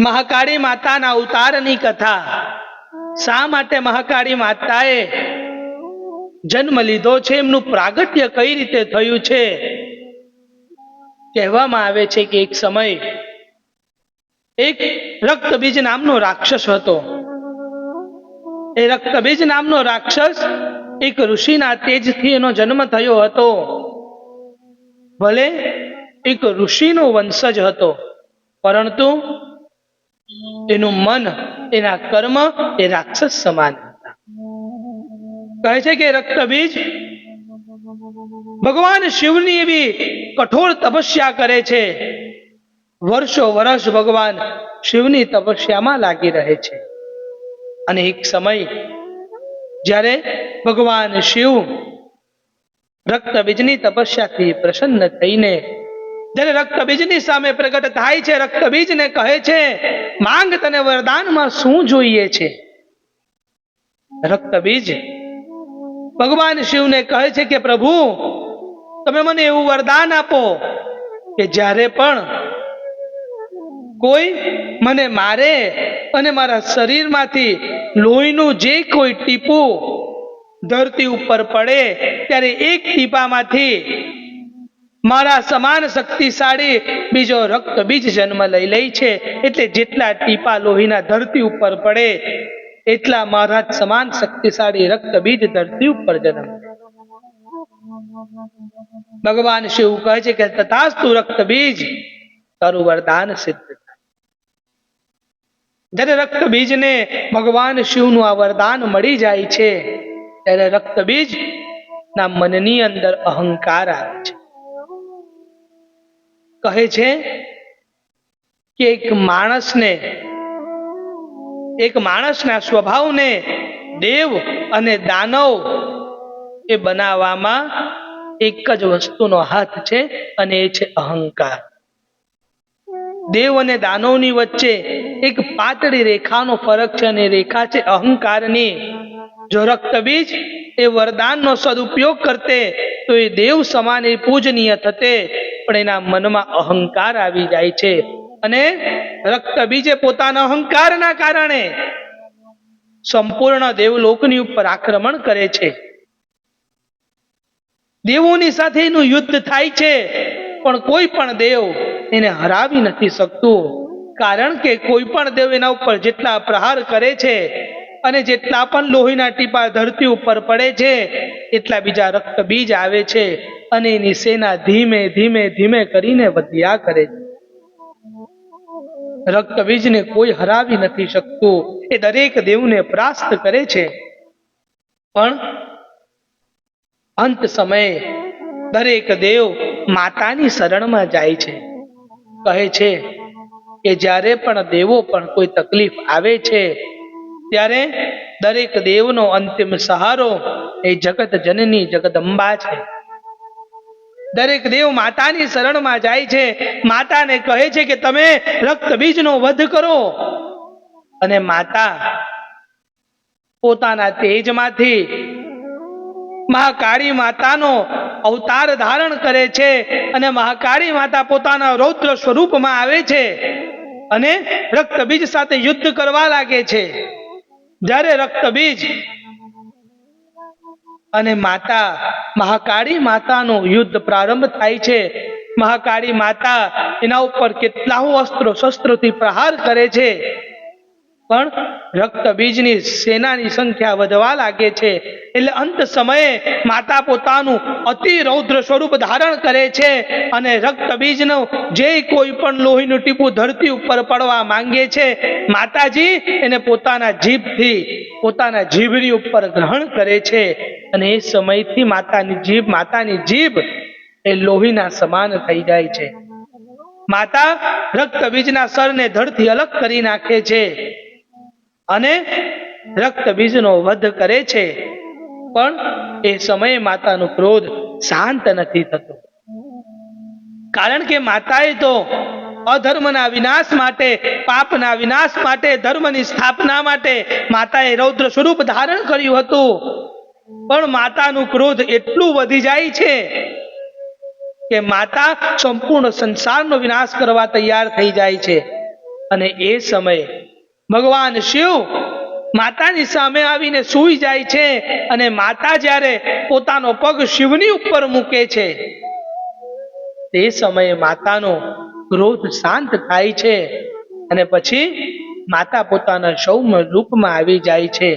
મહાકાળી માતાના અવતારની કથા. શા માટે મહાકાળી માતાએ જન્મ લીધો છે? એમનું પ્રાગટ્ય કઈ રીતે થયું છે? કહેવામાં આવે છે કે એક સમય એક રક્તબીજ નામનો રાક્ષસ હતો. એ રક્તબીજ નામનો રાક્ષસ એક ઋષિના તેજથી એનો જન્મ થયો હતો. ભલે એક ઋષિનો વંશજ હતો, પરંતુ એનું મન, એના કર્મ, એ રાક્ષસ સમાન હતા. કહે છે કે રક્તબીજ ભગવાન શિવની એવી કઠોર તપસ્યા કરે છે. વર્ષો વર્ષ ભગવાન શિવની તપસ્યામાં લાગી રહે છે. અને એક સમય જ્યારે ભગવાન શિવ રક્તબીજની તપસ્યાથી પ્રસન્ન થઈને જ્યારે રક્તબીજની સામે પ્રગટ થાય છે, રક્તબીજને કહે છે, માંગ તને વરદાનમાં શું જોઈએ છે? રક્તબીજ ભગવાન શિવને કહે છે કે, પ્રભુ, તમે મને એવું વરદાન આપો કે જ્યારે પણ કોઈ મને મારે અને મારા શરીરમાંથી લોહીનું જે કોઈ ટીપું ધરતી ઉપર પડે, ત્યારે એક ટીપામાંથી મારા સમાન શક્તિશાળી બીજો રક્ત બીજ જન્મ લઈ લે છે. એટલે જેટલા ટીપા લોહીના ધરતી ઉપર પડે, એટલા મારા સમાન શક્તિશાળી રક્ત બીજ ધરતી ઉપર જન્મ ભગવાન શિવ કહે છે કે તથાસ્તુ રક્ત બીજ, તારું વરદાન સિદ્ધ જ્યારે રક્ત બીજને ભગવાન શિવનું આ વરદાન મળી જાય છે, ત્યારે રક્ત બીજ ના મનની અંદર અહંકાર આવે છે. કહે છે કે એક માણસને, એક માણસના સ્વભાવને દેવ અને દાનવ એ બનાવવામાં એક જ વસ્તુનો હાથ છે અને એ છે અહંકાર. દેવ અને દાનવની વચ્ચે એક પાતળી રેખાનો ફરક છે અને રેખા છે અહંકારની. જો રક્તબીજ એ વરદાનનો સદુપયોગ કરતે તો એ દેવ સમાન એ પૂજનીય થતે. પણ એના મનમાં અહંકાર આવી જાય છે. અને રક્તબીજે પોતાના અહંકારના કારણે સંપૂર્ણ દેવલોકની ઉપર આક્રમણ કરે છે. દેવોની સાથે એનું યુદ્ધ થાય છે, પણ કોઈ પણ દેવ એને હરાવી નથી શકતું. કારણ કે કોઈ પણ દેવ એના ઉપર જેટલા પ્રહાર કરે છે અને જેટલા પણ લોહીના ટીપા ધરતી ઉપર પડે છે, એટલા બીજા રક્ત બીજ આવે છે. અને એની સેના ધીમે ધીમે ધીમે કરીને વધ્યા કરે છે. રક્તબીજને કોઈ હરાવી નથી શકતું. એ દરેક દેવને પ્રાસ્ત કરે છે. પણ અંત સમયે દરેક દેવ માતાની શરણમાં જાય છે. કહે છે કે જ્યારે પણ દેવો પણ કોઈ તકલીફ આવે છે, ત્યારે દરેક દેવનો અંતિમ સહારો એ જગત જનની જગદંબા છે. દરેક દેવ માતાની શરણમાં જાય છે. માતાને કહે છે કે તમે રક્ત બીજનો વધ કરો. અને માતા પોતાના તેજમાંથી મહાકાળી માતાનો અવતાર ધારણ કરે છે અને મહાકાળી માતા પોતાના રૌદ્ર સ્વરૂપમાં આવે છે અને રક્તબીજ સાથે યુદ્ધ કરવા લાગે છે. જ્યારે રક્તબીજ અને માતા મહાકાળી માતાનો યુદ્ધ પ્રારંભ થાય છે. મહાકાળી માતા એના ઉપર કેટલાઓ અસ્ત્રો શસ્ત્રોથી પ્રહાર કરે છે. પણ રક્ત બીજની સેનાની સંખ્યા વધવા લાગે છે. એટલે અંત સમયે માતા પોતાનું અતિ રૌદ્ર સ્વરૂપ ધારણ કરે છે અને રક્ત બીજનું જે કોઈ પણ લોહીનું ટીપું ધરતી ઉપર પડવા માંગે છે, માતાજી એને પોતાના જીભથી, પોતાના જીભની ઉપર ગ્રહણ કરે છે. અને એ સમયથી માતાની જીભ માતાની જીભ એ લોહીના સમાન થઈ જાય છે. માતા રક્ત બીજના સરને ધડથી અલગ કરી નાખે છે. અને રક્ત બીજનો વધ કરે છે. પણ એ સમયે માતાનો ક્રોધ શાંત નથી થતો. કારણ કે માતાએ તો અધર્મના વિનાશ માટે, પાપના વિનાશ માટે, ધર્મની સ્થાપના માટે માતાએ રૌદ્ર સ્વરૂપ ધારણ કર્યું હતું. પણ માતાનું ક્રોધ એટલું વધી જાય છે કે માતા સંપૂર્ણ સંસારનો વિનાશ કરવા તૈયાર થઈ જાય છે. અને એ સમયે ભગવાન શિવ માતાની સામે આવીને સૂઈ જાય છે અને માતા જ્યારે પોતાનો પગ શિવની ઉપર મૂકે છે, તે સમયે માતાનો ક્રોધ શાંત થાય છે અને પછી માતા પોતાના સૌમ્ય રૂપમાં આવી જાય છે.